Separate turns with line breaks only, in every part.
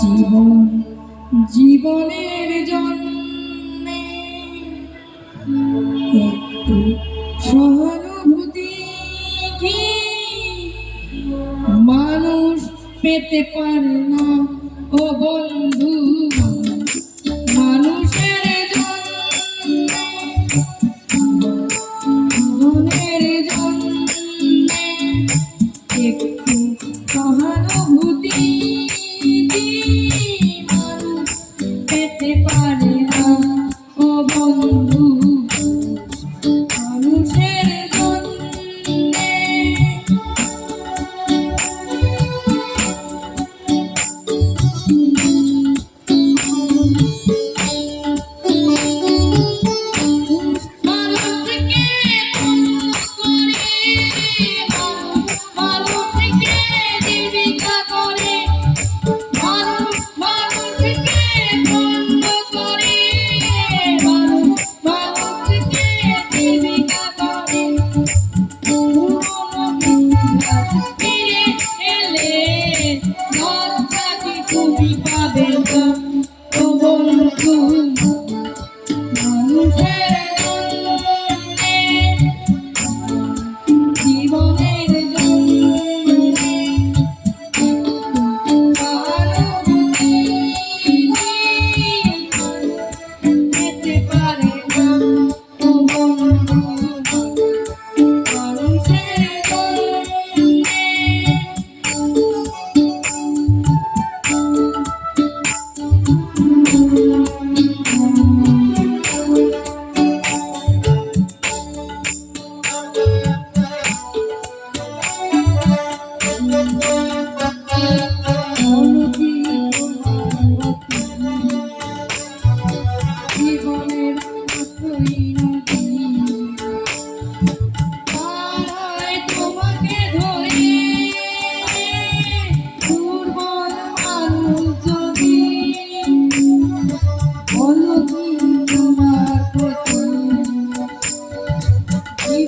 জীবন জীবনের জন্যে একটু সহানুভূতি মানুষ পেতে পারে না ও বন্ধু mujeres.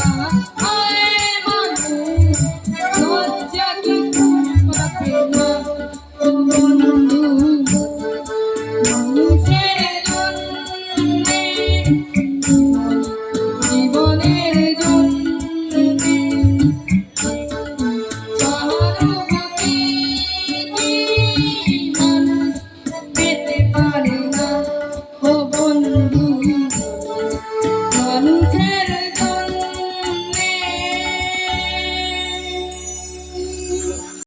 啊